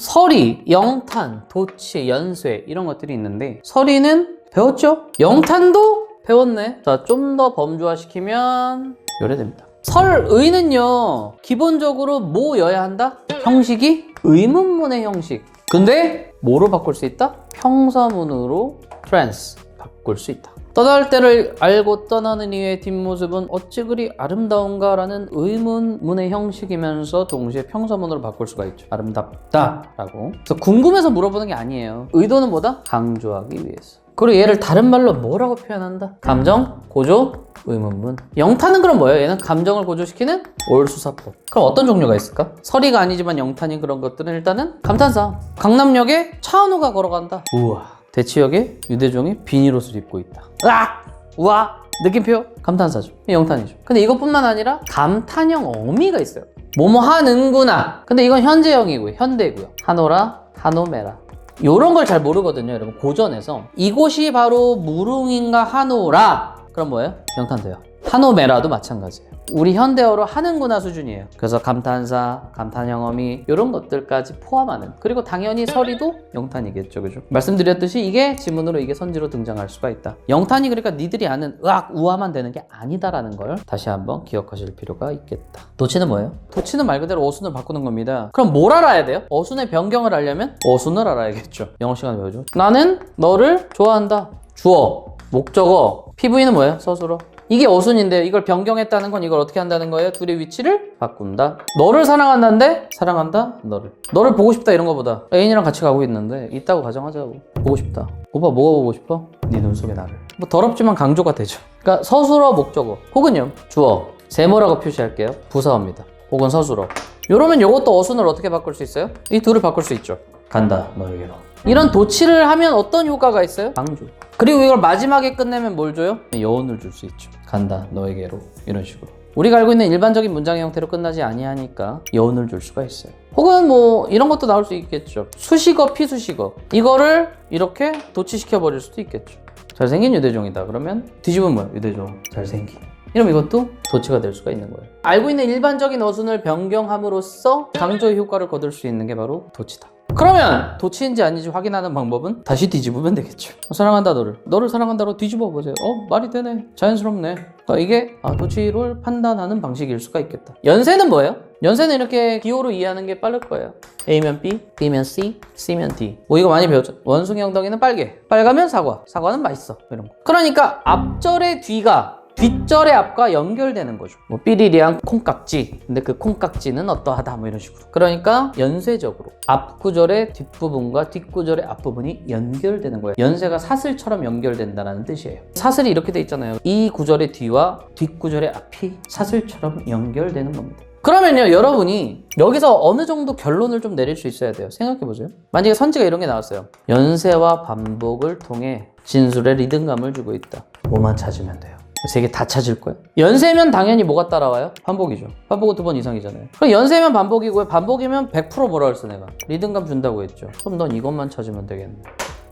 서리, 영탄, 도치, 연쇄 이런 것들이 있는데 서리는 배웠죠? 영탄도 배웠네. 자, 좀 더 범주화시키면 요래됩니다. 설의는요, 기본적으로 뭐여야 한다? 형식이 의문문의 형식. 근데 뭐로 바꿀 수 있다? 평서문으로 트랜스 바꿀 수 있다. 떠날 때를 알고 떠나는 이의 뒷모습은 어찌 그리 아름다운가라는 의문문의 형식이면서 동시에 평서문으로 바꿀 수가 있죠. 아름답다라고. 그래서 궁금해서 물어보는 게 아니에요. 의도는 뭐다? 강조하기 위해서. 그리고 얘를 다른 말로 뭐라고 표현한다? 감정, 고조, 의문문. 영탄은 그럼 뭐예요? 얘는 감정을 고조시키는 올수사법. 그럼 어떤 종류가 있을까? 서리가 아니지만 영탄인 그런 것들은 일단은 감탄사. 강남역에 차은우가 걸어간다. 우와. 대치역에 유대종이 비닐옷을 입고 있다. 으악! 우와! 느낌표? 감탄사죠. 영탄이죠. 근데 이것뿐만 아니라 감탄형 어미가 있어요. 뭐뭐 하는구나. 근데 이건 현재형이고요. 현대고요. 하노라, 하노메라. 요런 걸 잘 모르거든요, 여러분. 고전에서. 이곳이 바로 무릉인가 하노라. 그럼 뭐예요? 영탄돼요. 하노메라도 마찬가지예요. 우리 현대어로 하는구나 수준이에요. 그래서 감탄사, 감탄형어미 이런 것들까지 포함하는 그리고 당연히 서리도 영탄이겠죠, 그죠? 말씀드렸듯이 이게 지문으로 이게 선지로 등장할 수가 있다. 영탄이 그러니까 니들이 아는 으악 우화만 되는 게 아니다라는 걸 다시 한번 기억하실 필요가 있겠다. 도치는 뭐예요? 도치는 말 그대로 어순을 바꾸는 겁니다. 그럼 뭘 알아야 돼요? 어순의 변경을 알려면 어순을 알아야겠죠. 영어 시간 배우죠. 나는 너를 좋아한다. 주어, 목적어, PV는 뭐예요? 서술어. 이게 어순인데 이걸 변경했다는 건 이걸 어떻게 한다는 거예요? 둘의 위치를 바꾼다. 너를 사랑한다는데 사랑한다 너를. 너를 보고 싶다 이런 거보다 애인이랑 같이 가고 있는데 있다고 가정하자고. 보고 싶다. 오빠 뭐가 보고 싶어? 네 눈 속에 나를. 뭐 더럽지만 강조가 되죠. 그러니까 서술어 목적어 혹은요 주어 세모라고 표시할게요. 부사어입니다. 혹은 서술어. 이러면 이것도 어순을 어떻게 바꿀 수 있어요? 이 둘을 바꿀 수 있죠. 간다 너에게로. 이런 도치를 하면 어떤 효과가 있어요? 강조. 그리고 이걸 마지막에 끝내면 뭘 줘요? 여운을 줄 수 있죠. 간다 너에게로 이런 식으로. 우리가 알고 있는 일반적인 문장의 형태로 끝나지 아니하니까 여운을 줄 수가 있어요. 혹은 뭐 이런 것도 나올 수 있겠죠. 수식어, 피수식어. 이거를 이렇게 도치시켜 버릴 수도 있겠죠. 잘생긴 유대종이다. 그러면 뒤집으면 뭐야? 유대종. 잘생긴. 이러면 이것도 도치가 될 수가 있는 거예요. 알고 있는 일반적인 어순을 변경함으로써 강조의 효과를 거둘 수 있는 게 바로 도치다. 그러면 도치인지 아닌지 확인하는 방법은 다시 뒤집으면 되겠죠. 사랑한다 너를. 너를 사랑한다로 뒤집어 보세요. 어 말이 되네. 자연스럽네. 그러니까 이게 아, 도치를 판단하는 방식일 수가 있겠다. 연세는 뭐예요? 연세는 이렇게 기호로 이해하는 게 빠를 거예요. A면 B, B면 C, C면 D. 뭐 이거 많이 배웠죠? 원숭이 엉덩이는 빨개. 빨가면 사과. 사과는 맛있어. 이런 거. 그러니까 앞절의 뒤가 뒷절의 앞과 연결되는 거죠. 뭐 삐리리한 콩깍지. 근데 그 콩깍지는 어떠하다 뭐 이런 식으로. 그러니까 연쇄적으로 앞구절의 뒷부분과 뒷구절의 앞부분이 연결되는 거예요. 연쇄가 사슬처럼 연결된다는 뜻이에요. 사슬이 이렇게 돼 있잖아요. 이 구절의 뒤와 뒷구절의 앞이 사슬처럼 연결되는 겁니다. 그러면요, 여러분이 여기서 어느 정도 결론을 좀 내릴 수 있어야 돼요. 생각해보세요. 만약에 선지가 이런 게 나왔어요. 연쇄와 반복을 통해 진술에 리듬감을 주고 있다. 뭐만 찾으면 돼요. 세 개 다 찾을 거예요. 연세면 당연히 뭐가 따라와요? 반복이죠. 반복은 두 번 이상이잖아요. 그럼 연세면 반복이고요. 반복이면 100% 뭐라 했어 내가? 리듬감 준다고 했죠. 그럼 넌 이것만 찾으면 되겠네.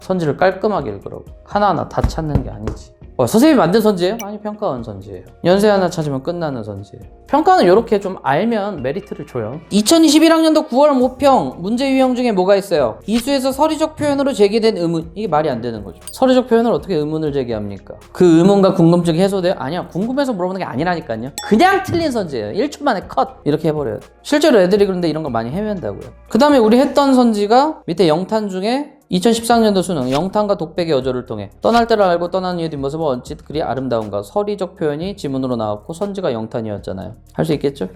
선지를 깔끔하게 읽으라고. 하나하나 다 찾는 게 아니지. 어, 선생님이 만든 선지예요? 아니 평가원 선지예요. 연세 하나 찾으면 끝나는 선지예요. 평가는 이렇게 좀 알면 메리트를 줘요. 2021학년도 9월 모평 문제 유형 중에 뭐가 있어요? 이수에서 서리적 표현으로 제기된 의문 이게 말이 안 되는 거죠. 서리적 표현을 어떻게 의문을 제기합니까? 그 의문과 궁금증이 해소돼요? 아니야. 궁금해서 물어보는 게 아니라니까요. 그냥 틀린 선지예요. 1초 만에 컷 이렇게 해버려요. 실제로 애들이 그런데 이런 거 많이 헤맨다고요. 그 다음에 우리 했던 선지가 밑에 영탄 중에 2013년도 수능 영탄과 독백의 여조를 통해 떠날 때를 알고 떠나는 이의 뒷모습은 언짓 그리 아름다운가 서리적 표현이 지문으로 나왔고 선지가 영탄이었잖아요. 할 수 있겠죠?